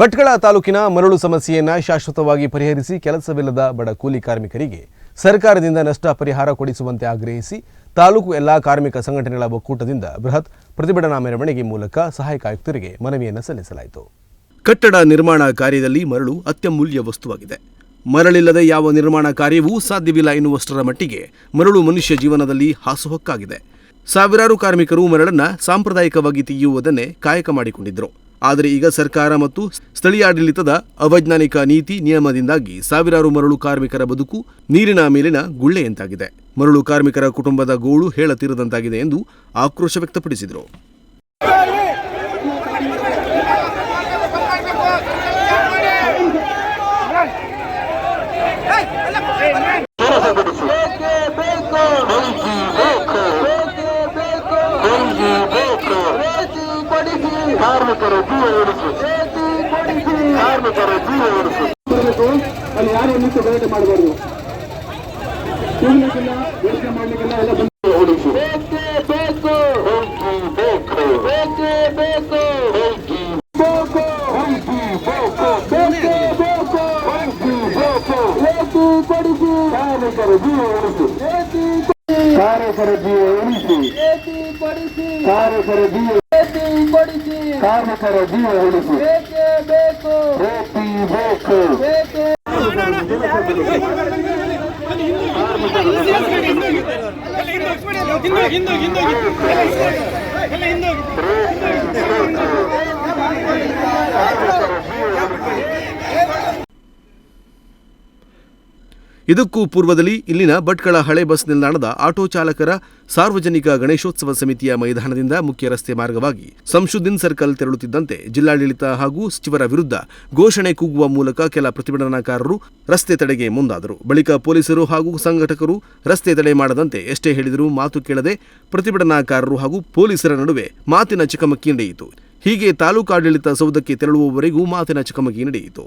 ಭಟ್ಕಳ ತಾಲೂಕಿನ ಮರಳು ಸಮಸ್ಯೆಯನ್ನು ಶಾಶ್ವತವಾಗಿ ಪರಿಹರಿಸಿ ಕೆಲಸವಿಲ್ಲದ ಬಡ ಕೂಲಿ ಕಾರ್ಮಿಕರಿಗೆ ಸರ್ಕಾರದಿಂದ ನಷ್ಟ ಪರಿಹಾರ ಕೊಡಿಸುವಂತೆ ಆಗ್ರಹಿಸಿ ತಾಲೂಕು ಎಲ್ಲಾ ಕಾರ್ಮಿಕ ಸಂಘಟನೆಗಳ ಒಕ್ಕೂಟದಿಂದ ಬೃಹತ್ ಪ್ರತಿಭಟನಾ ಮೆರವಣಿಗೆ ಮೂಲಕ ಸಹಾಯಕ ಆಯುಕ್ತರಿಗೆ ಮನವಿಯನ್ನು ಸಲ್ಲಿಸಲಾಯಿತು. ಕಟ್ಟಡ ನಿರ್ಮಾಣ ಕಾರ್ಯದಲ್ಲಿ ಮರಳು ಅತ್ಯಮೂಲ್ಯ ವಸ್ತುವಾಗಿದೆ. ಮರಳಿಲ್ಲದೆ ಯಾವ ನಿರ್ಮಾಣ ಕಾರ್ಯವೂ ಸಾಧ್ಯವಿಲ್ಲ ಎನ್ನುವಷ್ಟರ ಮಟ್ಟಿಗೆ ಮರಳು ಮನುಷ್ಯ ಜೀವನದಲ್ಲಿ ಹಾಸುಹೊಕ್ಕಾಗಿದೆ ಸಾವಿರಾರು ಕಾರ್ಮಿಕರು ಮರಳನ್ನು ಸಾಂಪ್ರದಾಯಿಕವಾಗಿ ತೆಗೆಯುವುದನ್ನೇ ಕಾಯಕ ಮಾಡಿಕೊಂಡಿದ್ದರು ಆದರೆ ಈಗ ಸರ್ಕಾರ ಮತ್ತು ಸ್ಥಳೀಯ ಆಡಳಿತದ ಅವೈಜ್ಞಾನಿಕ ನೀತಿ ನಿಯಮದಿಂದಾಗಿ ಸಾವಿರಾರು ಮರಳು ಕಾರ್ಮಿಕರ ಬದುಕು ನೀರಿನ ಮೇಲಿನ ಗುಳ್ಳೆಯಂತಾಗಿದೆ ಮರಳು ಕಾರ್ಮಿಕರ ಕುಟುಂಬದ ಗೋಳು ಹೇಳತೀರದಂತಾಗಿದೆ ಎಂದು ಆಕ್ರೋಶ ವ್ಯಕ್ತಪಡಿಸಿದರು ಬೇಕೇ ಬೇಕು ಬೆಂಕಿ ಬೇಕು ಬೇಕೇ ಬೇಕು ಬೆಂಕಿ ಬೇಕು ಬೇಸಿ ಕೊಡಿಸಿ ಕಾರ್ಮಿಕರ ಜೀವ ಉಳಿಸಿ ಬೇಸಿ ಕೊಡಿಸಿ ಕಾರ್ಮಿಕರ ಜೀವ ಉಳಿಸಿ ಬರಬೇಕು ಅಲ್ಲಿ ಯಾರು ನಿಂತು ಗಲಾಟೆ ಮಾಡಬಾರ್ದು. ಕೂಡ್ಲಿಕ್ಕಿಲ್ಲ ಬೇಡಿಕೆ ಮಾಡ್ಲಿಕ್ಕಿಲ್ಲ ಎಲ್ಲ ಬಂದು ಉಳಿಸಿ ಬೇಕೇ. ಬೇಕು. ಬೆಂಕಿ ಬೇಕು. ಕಾರ್ಮಿಕರ ಜೀವ ಉಳಿಸಿ. ಕಾರ್ಮಿಕರ ಜೀವ ಉಳಿಸಿ. ಕಾರ್ಮಿಕರ ಜೀವ ಕಾರ್ಮಿಕರ ಜೀವ ಉಳಿಸಿ. ಬೇಕೇ. ಬೇಕು ಬೇಕಿ ಬೇಕು ಬೇಕೇ ಇದಕ್ಕೂ ಪೂರ್ವದಲ್ಲಿ ಇಲ್ಲಿನ ಭಟ್ಕಳ ಹಳೆ ಬಸ್ ನಿಲ್ದಾಣದ ಆಟೋ ಚಾಲಕರ ಸಾರ್ವಜನಿಕ ಗಣೇಶೋತ್ಸವ ಸಮಿತಿಯ ಮೈದಾನದಿಂದ ಮುಖ್ಯ ರಸ್ತೆ ಮಾರ್ಗವಾಗಿ ಸಂಶುದ್ದೀನ್ ಸರ್ಕಲ್ ತೆರಳುತ್ತಿದ್ದಂತೆ ಜಿಲ್ಲಾಡಳಿತ ಹಾಗೂ ಸಚಿವರ ವಿರುದ್ಧ ಘೋಷಣೆ ಕೂಗುವ ಮೂಲಕ ಕೆಲ ಪ್ರತಿಭಟನಾಕಾರರು ರಸ್ತೆ ತಡೆಗೆ ಮುಂದಾದರು. ಬಳಿಕ ಪೊಲೀಸರು ಹಾಗೂ ಸಂಘಟಕರು ರಸ್ತೆ ತಡೆ ಮಾಡದಂತೆ ಎಷ್ಟೇ ಹೇಳಿದರೂ ಮಾತು ಕೇಳದೆ ಪ್ರತಿಭಟನಾಕಾರರು ಹಾಗೂ ಪೊಲೀಸರ ನಡುವೆ ಮಾತಿನ ಚಕಮಕಿ ನಡೆಯಿತು. ಹೀಗೆ ತಾಲೂಕಾಡಳಿತ ಸೌಧಕ್ಕೆ ತೆರಳುವವರೆಗೂ ಮಾತಿನ ಚಕಮಕಿ ನಡೆಯಿತು.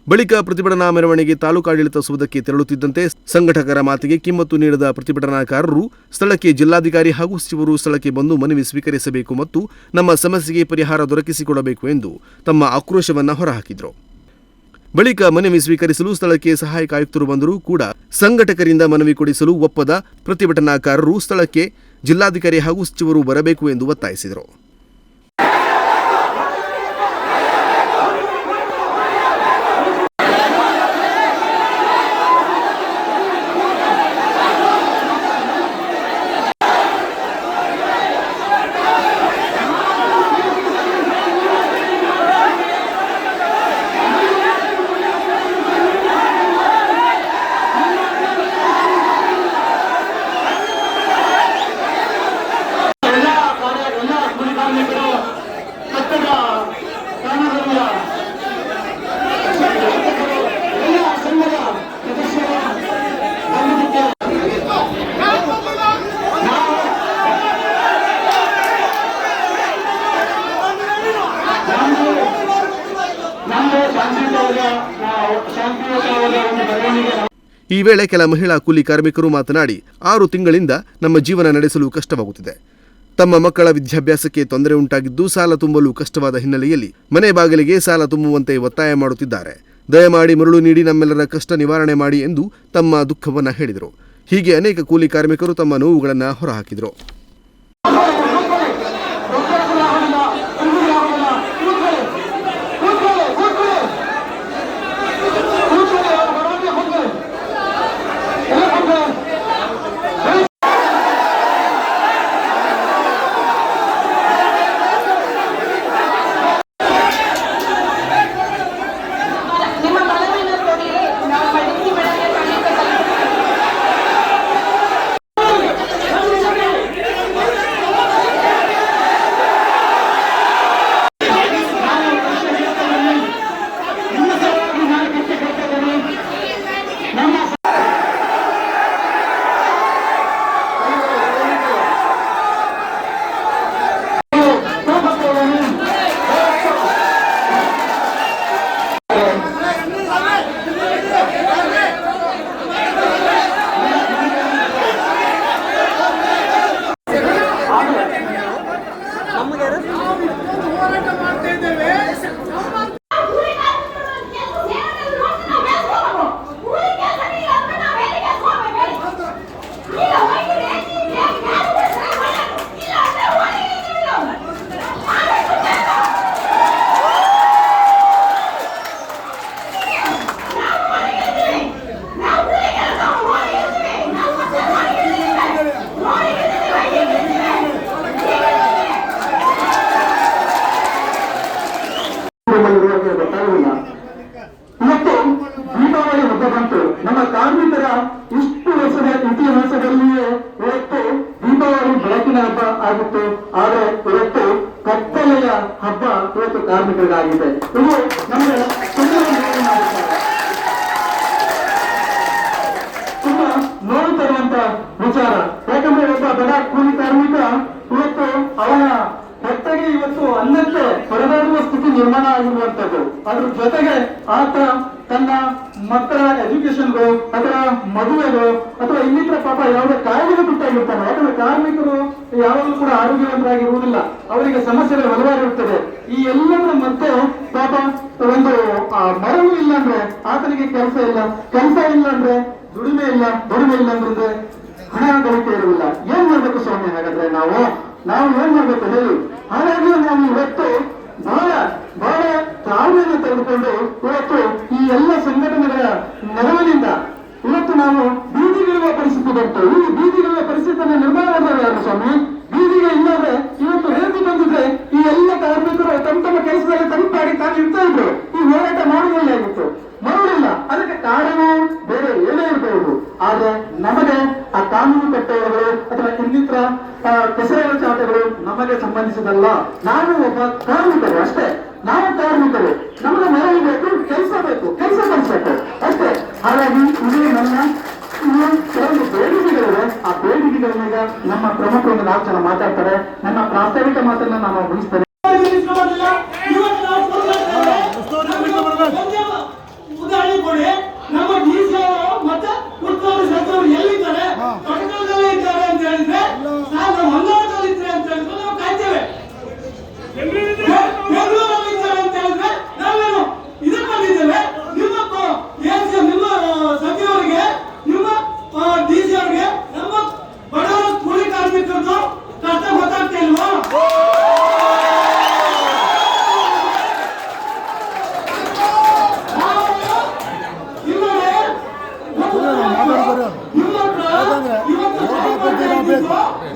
ಬಳಿಕ ಪ್ರತಿಭಟನಾ ಮೆರವಣಿಗೆ ತಾಲೂಕಾಡಳಿತ ಸುವುದಕ್ಕೆ ತೆರಳುತ್ತಿದ್ದಂತೆ ಸಂಘಟಕರ ಮಾತಿಗೆ ಕಿಮ್ಮತ್ತು ನೀಡದ ಪ್ರತಿಭಟನಾಕಾರರು ಸ್ಥಳಕ್ಕೆ ಜಿಲ್ಲಾಧಿಕಾರಿ ಹಾಗೂ ಸಚಿವರು ಸ್ಥಳಕ್ಕೆ ಬಂದು ಮನವಿ ಸ್ವೀಕರಿಸಬೇಕು ಮತ್ತು ನಮ್ಮ ಸಮಸ್ಯೆಗೆ ಪರಿಹಾರ ದೊರಕಿಸಿಕೊಡಬೇಕು ಎಂದು ತಮ್ಮ ಆಕ್ರೋಶವನ್ನು ಹೊರಹಾಕಿದರು. ಬಳಿಕ ಮನವಿ ಸ್ವೀಕರಿಸಲು ಸ್ಥಳಕ್ಕೆ ಸಹಾಯಕ ಆಯುಕ್ತರು ಬಂದರೂ ಕೂಡ ಸಂಘಟಕರಿಂದ ಮನವಿ ಕೊಡಿಸಲು ಒಪ್ಪದ ಪ್ರತಿಭಟನಾಕಾರರು ಸ್ಥಳಕ್ಕೆ ಜಿಲ್ಲಾಧಿಕಾರಿ ಹಾಗೂ ಸಚಿವರು ಬರಬೇಕು ಎಂದು ಒತ್ತಾಯಿಸಿದರು ಎಲ್ಲ ಕಾರ್ಯ ಎಲ್ಲ ಕೂಲಿ ಕಾರ್ಮಿಕರು ಕಟ್ಟಡ ಕಾಮಗಾರಿಯ ಎಲ್ಲ ಸಂಘದ ಸದಸ್ಯರ ಬಂಧುಕ್ಕೆ ನಾವು ನಮ್ಮದು ಶಾಂತಿಯುತವಾದ ನಾವು ಶಾಂತಿಯುತವಾದ ಒಂದು ಬೆಳವಣಿಗೆ ಈ ವೇಳೆ ಕೆಲ ಮಹಿಳಾ ಕೂಲಿ ಕಾರ್ಮಿಕರು ಮಾತನಾಡಿ, ಆರು ತಿಂಗಳಿಂದ ನಮ್ಮ ಜೀವನ ನಡೆಸಲು ಕಷ್ಟವಾಗುತ್ತಿದೆ. ತಮ್ಮ ಮಕ್ಕಳ ವಿದ್ಯಾಭ್ಯಾಸಕ್ಕೆ ತೊಂದರೆ ಉಂಟಾಗಿದ್ದು ಸಾಲ ತುಂಬಲು ಕಷ್ಟವಾದ ಹಿನ್ನೆಲೆಯಲ್ಲಿ ಮನೆ ಬಾಗಿಲಿಗೆ ಸಾಲ ತುಂಬುವಂತೆ ಒತ್ತಾಯ ಮಾಡುತ್ತಿದ್ದಾರೆ. ದಯಮಾಡಿ ಮರಳು ನೀಡಿ ನಮ್ಮೆಲ್ಲರ ಕಷ್ಟ ನಿವಾರಣೆ ಮಾಡಿ ಎಂದು ತಮ್ಮ ದುಃಖವನ್ನು ಹೇಳಿದರು. ಹೀಗೆ ಅನೇಕ ಕೂಲಿ ಕಾರ್ಮಿಕರು ತಮ್ಮ ನೋವುಗಳನ್ನು ಹೊರಹಾಕಿದರು. ಆದ್ರೆ ಇವತ್ತು ಕತ್ತಲೆಯ ಹಬ್ಬ ಇವತ್ತು ಕಾರ್ಮಿಕರಿಗಾಗಿದೆ ಇದು. ನಮಗೆ ತುಂಬಾ ನೋವು ತರುವಂತ ವಿಚಾರ. ಯಾಕಂದ್ರೆ ಒಬ್ಬ ಬಡ ಕೂಲಿ ಕಾರ್ಮಿಕ ಇವತ್ತು ಅವನ ಹೊಟ್ಟೆಗೆ ಇವತ್ತು ಅನ್ನಕ್ಕೆ ಹೊರದಾಡುವ ಸ್ಥಿತಿ ನಿರ್ಮಾಣ ಆಗಿರುವಂತದ್ದು ಅದ್ರ ಜೊತೆಗೆ ಆತ ತನ್ನ ಮಕ್ಕಳ ಎಜುಕೇಶನ್ಗೂ ಅಥವಾ ಮದುವೆಗಳು ಅಥವಾ ಇನ್ನಿತರ ಪಾಪ ಯಾವುದೇ ಕಾಯಿಲೆಗೆ ತುಟ್ಟಾಗಿರ್ತಾರೆ ಯಾಕಂದ್ರೆ ಕಾರ್ಮಿಕರು ಯಾವಾಗಲೂ ಕೂಡ ಆರೋಗ್ಯವಂತರಾಗಿರುವುದಿಲ್ಲ. ಅವರಿಗೆ ಸಮಸ್ಯೆಗಳು ಹಲವಾರು ಈ ಎಲ್ಲದರ ಮಧ್ಯೆ ಪಾಪ ಒಂದು ಮರವು ಇಲ್ಲ ಅಂದ್ರೆ ಆತನಿಗೆ ಕೆಲಸ ಇಲ್ಲ. ಕೆಲಸ ಇಲ್ಲ ಅಂದ್ರೆ ದುಡಿಮೆ ಇಲ್ಲ ದುಡಿಮೆ ಇಲ್ಲ ಅಂದ್ರೆ ಹಣ ಗಳಿಕೆ ಇರುವುದಿಲ್ಲ. ಏನ್ ಮಾಡ್ಬೇಕು ಸ್ವಾಮಿ ಹಾಗಾದ್ರೆ ನಾವು? ನಾವು ಏನ್ ಮಾಡ್ಬೇಕು ಹೇಳಿ? ಹಾಗಾಗಿ ನಾವು ಇವತ್ತು ಬಹಳ ಬಹಳ ತಾಳ್ಮೆಯನ್ನು ತೆಗೆದುಕೊಂಡು ಇವತ್ತು ಈ ಎಲ್ಲ ಸಂಘಟನೆಗಳ ನೆರವಿನಿಂದ ಇವತ್ತು ನಾವು ಬೀದಿಗಿರುವ ಪರಿಸ್ಥಿತಿ ಬಂತು ಈ ಬೀದಿಗಿರುವ ಪರಿಸ್ಥಿತಿಯನ್ನು ನಿರ್ಮಾಣ ಮಾಡಿದ್ರೆ ಯಾರು ಸ್ವಾಮಿ ಬೀದಿಗೆ ಇಲ್ಲದೆ ಇವತ್ತು ರೇತು ಬಂದಿದ್ರೆ ಈ ಎಲ್ಲ ಕಾರ್ಮಿಕರು ತಮ್ಮ ತಮ್ಮ ಕೆಲಸದಲ್ಲಿ ತಲುಪಾಡಿ ತಾನು ಇರ್ತಾ ಇದ್ರು ಈ ಹೋರಾಟ ಮಾಡುವುದಿಲ್ಲ ಆಗಿತ್ತು ಮಾಡುವುದಿಲ್ಲ ಅದಕ್ಕೆ ಕಾರಣ ಬೇರೆ ಏನೇ ಇರಬಹುದು ಆದ್ರೆ ನಮಗೆ ಆ ಕಾನೂನು ಕಟ್ಟಳೆಗಳು ಅಥವಾ ಕೆಸರೆಗಳ ಚಾಟಗಳು ನಮಗೆ ಸಂಬಂಧಿಸಿದಲ್ಲ ನಾನು ಒಬ್ಬ ಕಾರ್ಮಿಕರು ಅಷ್ಟೇ. ನಾವು ಕಾರ್ಮಿಕರು. ನಮಗೆ ನೆರವು ಬೇಕು ಕೆಲಸ ಬೇಕು ಕೆಲಸ ಕಲಿಸಬೇಕು ಅಷ್ಟೇ. ಹಾಗಾಗಿ ಇಲ್ಲಿ ನನ್ನ ಕೆಲವೊಂದು ಬೇಡಿಕೆಗಳಿವೆ. ಆ ಬೇಡಿಕೆಗಳ ಮೇಲೆ ನಮ್ಮ ಪ್ರಮುಖರು ನಾಲ್ಕು ಜನ ಮಾತಾಡ್ತಾರೆ. ನನ್ನ ಪ್ರಾಸ್ತಾವಿಕ ಮಾತನ್ನ ನಾನು ಮುಗಿಸ್ತೇನೆ. ಉದಾಹರಣೆ ಕೊಡಿ. ನಮ್ಮ ಡಿಸಿ ಮತ್ತೆ ಸಚಿವರು ಎಲ್ಲಿದ್ದಾರೆ? ಕಟಕದಲ್ಲಿ ಇದ್ದಾರೆ ಅಂತ ಹೇಳಿದ್ರೆ ನಾವು ನಮ್ಮ ಮಂಗಳೂರಲ್ಲಿ ಇದ್ದಾರೆ ಅಂತ ಹೇಳಿದ್ರೆ ನಾವು ಕಾಯ್ತೇವೆ ಬೆಂಗಳೂರಲ್ಲಿ ಇದ್ದಾರೆ ಅಂತ ಹೇಳಿದ್ರೆ ನಾವೇನು ಇದಕ್ಕೆ ಬಂದಿದ್ದೇವೆ ನಿಮ್ಮ ಕ- ಏನ್ ಸ- ನಿಮ್ಮ ಆ, ಸಚಿವರಿಗೆ ನಿಮ್ಮ ಡಿಸಿ ಅವರಿಗೆ ನಮ್ಮ ಬಡವರ ಕೂಲಿ ಕಾರ್ಮಿಕರದ್ದು ಕಷ್ಟ ಗೊತ್ತಾಗ್ತಾ ಇಲ್ವಾ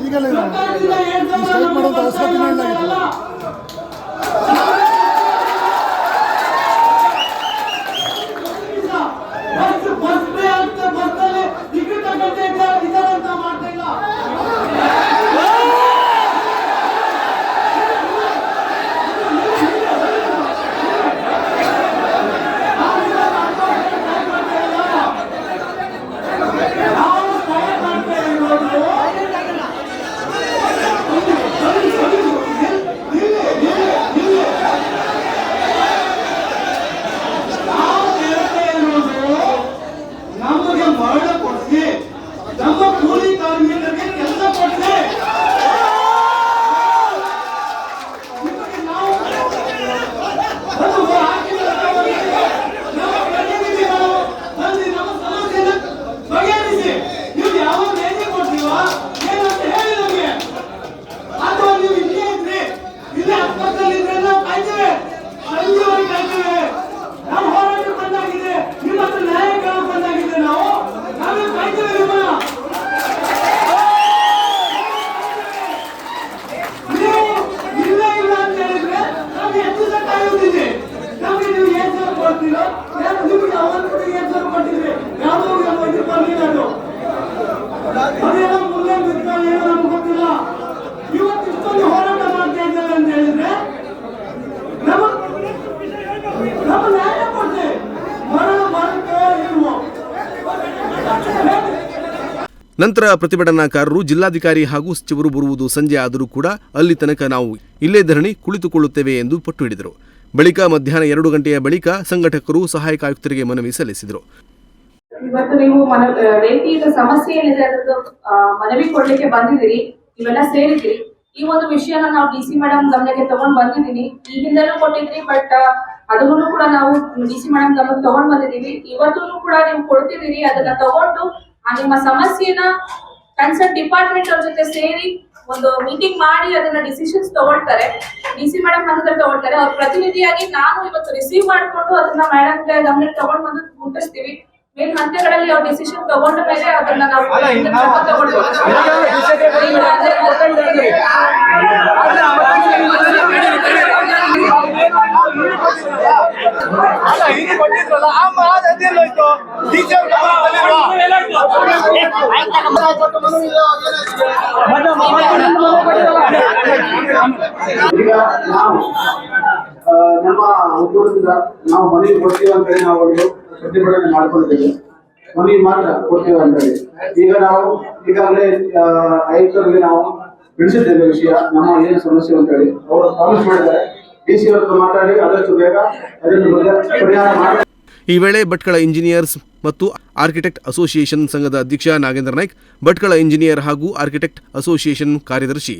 ಈಗಲೇ ಸ್ಟ್ರೈಕ್ ಮಾಡೋದು ಅವಶ್ಯಕತೆ ಇಲ್ಲ ಇದು. ಇದಾರಂತ ಮಾಡ್ತಾ ಇಲ್ಲ ನಾವು ಸ್ಟ್ರೈಕ್ ಮಾಡ್ತಾ ಇರೋದು ನಾವು ಹೇಳ್ತಾ ಇರೋದು ನಮಗೆ ಮರಣ ಕೊಡಿಸಿ ನಮ್ಮ ಕೂಲಿ ಕಾರ್ಮಿಕರಿಗೆ ಕೆಲಸ ಕೊಡಿಸಿ ನಿಮಗೆ ನಾವು ಒಂದು ಹಾಕಿದ ಲೆಕ್ಕವನ್ನಿದೆ. ನಮ್ಮ ಪ್ರತಿನಿಧಿಗಳು ಬಂದು ನಮ್ಮ ಸಮಸ್ಯೆನ ಬಗೆಹರಿಸಿ ನೀವು ಯಾವಾಗ ನೇಮಿ ಕೊಡ್ತೀವಾ ಏನಂತ ಹೇಳಿ ನಮಗೆ ಅಥವಾ ನೀವು ಇಲ್ಲೇ ಇದ್ರಿ ಇಲ್ಲೇ ಅಕ್ಕಪಕ್ಕದಲ್ಲಿ ಇದ್ರೆ ನಾವು ಕಾಯ್ತೇವೆ ಅಲ್ಲಿವರೆಗೆ ಕಾಯ್ತೇವೆ ನಾವು ಹೋರಾಟ ಬಂದಾಗಿದೆ ನಿಮ್ಮ ಹತ್ರ ನ್ಯಾಯ ಕೇಳಕ್ ಬಂದಾಗಿದೆ ನಾವು ನಾವೇ ಕಾಯ್ತೇವೆ ನಿಮ್ಮನ್ನ ನೀವು ಇಲ್ಲ ಇಲ್ಲ ಅಂತ ಹೇಳಿದ್ರೆ ನಮ್ಗೆ ಹೆಚ್ಚು ಸಹ ಕಾಯುತ್ತಿದೆ ನಮ್ಗೆ ನೀವು ಏನ್ ನಂತರ ಪ್ರತಿಭಟನಾಕಾರರು, ಜಿಲ್ಲಾಧಿಕಾರಿ ಹಾಗೂ ಸಚಿವರು ಬರುವುದು ಸಂಜೆ ಆದರೂ ಕೂಡ ಅಲ್ಲಿ ತನಕ ನಾವು ಇಲ್ಲೇ ಧರಣಿ ಕುಳಿತುಕೊಳ್ಳುತ್ತೇವೆ ಎಂದು ಪಟ್ಟು ಹಿಡಿದರು. ಬಳಿಕ ಮಧ್ಯಾಹ್ನ ಎರಡು ಗಂಟೆಯ ಬಳಿಕ ಸಂಘಟಕರು ಸಹಾಯಕ ಆಯುಕ್ತರಿಗೆ ಮನವಿ ಸಲ್ಲಿಸಿದರು. ಇವತ್ತು ನೀವು ಆ, ಸಮಸ್ಯೆ ಏನಿದೆ ಮನವಿ ಕೊಡ್ಲಿಕ್ಕೆ ಬಂದಿದ್ದೀರಿ ನೀವೆಲ್ಲ ಸೇರಿದ್ರಿ ಈ ಒಂದು ವಿಷಯನ ನಾವು ಡಿ ಸಿ ಮೇಡಮ್ ಗಮನಕ್ಕೆ ತಗೊಂಡ್ ಬಂದಿದ್ದೀನಿ. ಈ ಹಿಂದೆನೂ ಕೊಟ್ಟಿದ್ರಿ ಬಟ್ ಅದನ್ನು ಕೂಡ ನಾವು ಡಿ ಸಿ ಮೇಡಮ್ ಗಮನಕ್ಕೆ ತಗೊಂಡ್ ಬಂದಿದ್ದೀವಿ. ಇವತ್ತೂ ಕೂಡ ನೀವು ಕೊಡ್ತಿದ್ದೀರಿ ಅದನ್ನ ತಗೊಂಡು ಆ ನಿಮ್ಮ ಸಮಸ್ಯೆನ ಕನ್ಸರ್ಟ್ ಡಿಪಾರ್ಟ್ಮೆಂಟ್ ಅವ್ರ ಜೊತೆ ಸೇರಿ ಒಂದು ಮೀಟಿಂಗ್ ಮಾಡಿ ಅದನ್ನ ಡಿಸಿಷನ್ಸ್ ತಗೊಳ್ತಾರೆ. ಡಿ ಸಿ ಮೇಡಮ್ ಹತ್ರ ತಗೊಳ್ತಾರೆ. ಅವ್ರ ಪ್ರತಿನಿಧಿಯಾಗಿ ನಾನು ಇವತ್ತು ರಿಸೀವ್ ಮಾಡ್ಕೊಂಡು ಅದನ್ನ ಮೇಡಮ್ ಗಮನಕ್ಕೆ ತಗೊಂಡ್ ಬಂದು ಮುಟ್ಟಿಸ್ತೀವಿ. ಮೇಲ್ ಹಂತಗಳಲ್ಲಿ ಅವ್ರ ಡಿಸಿಷನ್ ತಗೊಂಡ ಮೇಲೆ ಅದನ್ನ ನಾವು ಮುಂದೆ ಕ್ರಮ ತಗೊಳ್ಬೇಕು. ಈಗ ಅದೇ- ಈಗ ನಾವು ಆ, ನಮ್ಮ ಉದ್ಯೋಗದಿಂದ ನಾವು ಮನೆಗೆ ಕೊಡ್ತೀವಿ ಅಂತ ಹೇಳಿ ನಾವು ಒಂದು ಪ್ರತಿಭಟನೆ ಮಾಡ್ಕೊಳ್ತೀವಿ ಮನೆಗೆ ಮಾತ್ರ ಕೊಡ್ತೀವಿ ಅಂತ ಹೇಳಿ. ಈಗ ನಾವು ಈಗಾಗಲೇ ಆ, ಆಯುಕ್ತರಿಗೆ ನಾವು ತಿಳಿಸಿದ್ದೇವೆ ವಿಷಯ. ನಮ್ಮ ಏನು ಸಮಸ್ಯೆ ಅಂತ ಹೇಳಿ. ಅವರು ಪ್ರಾಮಿಸ್ ಮಾಡಿದ್ದಾರೆ. ಈ ವೇಳೆ ಭಟ್ಕಳ ಇಂಜಿನಿಯರ್ಸ್ ಮತ್ತು ಆರ್ಕಿಟೆಕ್ಟ್ ಅಸೋಸಿಯೇಷನ್ ಸಂಘದ ಅಧ್ಯಕ್ಷ ನಾಗೇಂದ್ರ ನಾಯ್ಕ್, ಭಟ್ಕಳ ಇಂಜಿನಿಯರ್ ಹಾಗೂ ಆರ್ಕಿಟೆಕ್ಟ್ ಅಸೋಸಿಯೇಷನ್ ಕಾರ್ಯದರ್ಶಿ,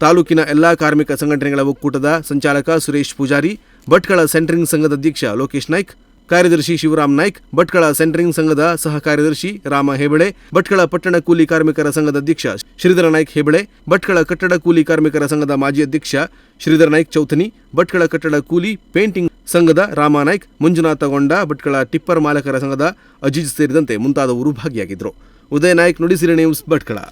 ತಾಲೂಕಿನ ಎಲ್ಲಾ ಕಾರ್ಮಿಕ ಸಂಘಟನೆಗಳ ಒಕ್ಕೂಟದ ಸಂಚಾಲಕ ಸುರೇಶ್ ಪೂಜಾರಿ, ಭಟ್ಕಳ ಸೆಂಟ್ರಿಂಗ್ ಸಂಘದ ಅಧ್ಯಕ್ಷ ಲೋಕೇಶ್ ನಾಯ್ಕ್ ಕಾರ್ಯದರ್ಶಿ ಶಿವರಾಮ್ ನಾಯ್ಕ್, ಭಟ್ಕಳ ಸೆಂಟ್ರಿಂಗ್ ಸಂಘದ ಸಹ ಕಾರ್ಯದರ್ಶಿ ರಾಮ ಹೆಬಳೆ, ಭಟ್ಕಳ ಪಟ್ಟಣ ಕೂಲಿ ಕಾರ್ಮಿಕರ ಸಂಘದ ಅಧ್ಯಕ್ಷ ಶ್ರೀಧರ ನಾಯ್ಕ್ ಹೆಬಳೆ, ಭಟ್ಕಳ ಕಟ್ಟಡ ಕೂಲಿ ಕಾರ್ಮಿಕರ ಸಂಘದ ಮಾಜಿ ಅಧ್ಯಕ್ಷ ಶ್ರೀಧರ ನಾಯ್ಕ್ ಚೌಥನಿ ಭಟ್ಕಳ ಕಟ್ಟಡ ಕೂಲಿ ಪೇಂಟಿಂಗ್ ಸಂಘದ ರಾಮ ನಾಯ್ಕ್, ಮಂಜುನಾಥ ಗೊಂಡ, ಭಟ್ಕಳ ಟಿಪ್ಪರ್ ಮಾಲಕರ ಸಂಘದ ಅಜೀಜ್ ಸೇರಿದಂತೆ ಮುಂತಾದವರು ಭಾಗಿಯಾಗಿದ್ದರು. ಉದಯ ನಾಯ್ಕ್, ನುಡಿಸಿರಿ ನ್ಯೂಸ್, ಭಟ್ಕಳ.